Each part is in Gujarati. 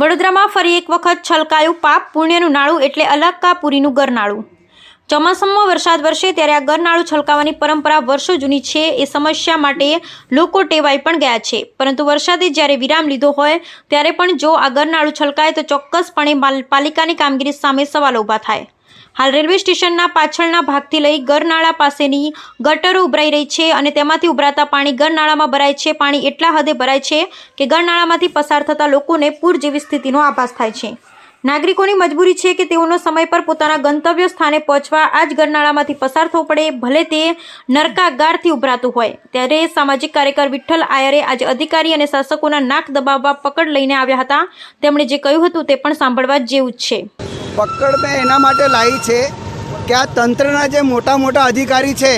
વડોદરામાં ફરી એક વખત છલકાયું પાપ, પુણ્યનું નાળું એટલે અલક્કાપુરીનું ગરનાળું. ચોમાસામાં વરસાદ વરસે ત્યારે આ ગરનાળું છલકાવાની પરંપરા વર્ષો જૂની છે. એ સમસ્યા માટે લોકો ટેવાઈ પણ ગયા છે. પરંતુ વરસાદે જ્યારે વિરામ લીધો હોય, ત્યારે પણ જો આ ગરનાળું છલકાય તો ચોક્કસપણે પાલિકાની કામગીરી સામે સવાલો ઊભા થાય. હાલ રેલવે સ્ટેશનના પાછળના ભાગથી લઈ ગરનાળા પાસેની ગટરો ઉભરાઈ રહી છે અને તેમાંથી ઉભરાતા પાણી ગરનાળામાં ભરાય છે. પાણી એટલા હદે ભરાય છે કે ગરનાળામાંથી પસાર થતા લોકોને પૂર જેવી સ્થિતિનો આભાસ થાય છે. નાગરિકોની મજબૂરી છે કે તેઓનો સમય પર પોતાના ગંતવ્ય સ્થાને પહોંચવા આ જ ગરનાળામાંથી પસાર થવું પડે, ભલે તે નરકાગારથી ઉભરાતું હોય. ત્યારે સામાજિક કાર્યકર વિઠ્ઠલ આયરે આજે અધિકારી અને શાસકોના નાક દબાવવા પકડ લઈને આવ્યા હતા. તેમણે જે કહ્યું હતું તે પણ સાંભળવા જેવું જ છે. પકડ મેં એના માટે લાવી છે કે આ તંત્રના જે મોટા મોટા અધિકારી છે,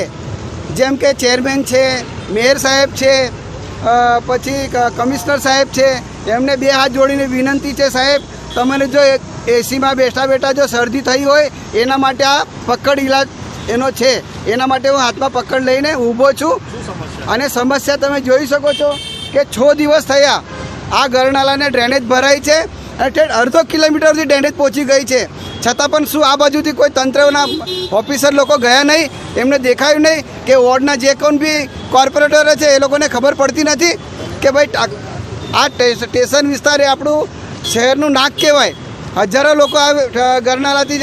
જેમ કે ચેરમેન છે, મેયર સાહેબ છે પછી કમિશનર સાહેબ છે, એમને બે હાથ જોડીને વિનંતી છે સાહેબ તમને જો એસીમાં બેઠા બેઠા જો શરદી થઈ હોય, એના માટે આ પકડ ઇલાજ એનો છે. એના માટે હું હાથમાં પકડ લઈને ઊભો છું. અને સમસ્યા તમે જોઈ શકો છો કે છ દિવસ થયા, આ ગરનાળાને ડ્રેનેજ ભરાય છે. અડધો કિલોમીટરથી ડ્રેનેજ પહોંચી ગઈ છે. છતાં પણ શું આ બાજુથી કોઈ તંત્રના ઓફિસર લોકો ગયા નહીં? એમને દેખાયું નહીં કે વોર્ડના જે કોણ બી કોર્પોરેટર છે એ લોકોને ખબર પડતી નથી કે ભાઈ આ સ્ટેશન વિસ્તાર એ આપણું શહેરનું નાક કહેવાય. હજારો લોકો ગરનાળાથી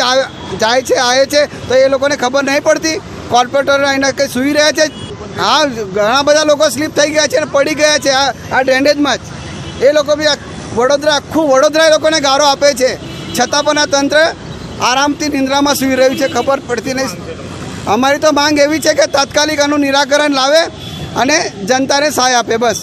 જાય છે, આવે છે, તો એ લોકોને ખબર નહીં પડતી. કોર્પોરેટર એના કંઈ સૂઈ રહ્યા છે? હા, ઘણા બધા લોકો સ્લીપ થઈ ગયા છે અને પડી ગયા છે આ ડ્રેનેજમાં જ. એ લોકો બી વડોદરા આખું વડોદરા એ લોકોને ગારો આપે છે. છતાં પણ આ તંત્ર આરામથી નિંદ્રામાં સૂઈ રહ્યું છે, ખબર પડતી નહીં. અમારી તો માંગ એવી છે કે તાત્કાલિક આનું નિરાકરણ લાવે અને જનતાને સહાય આપે બસ.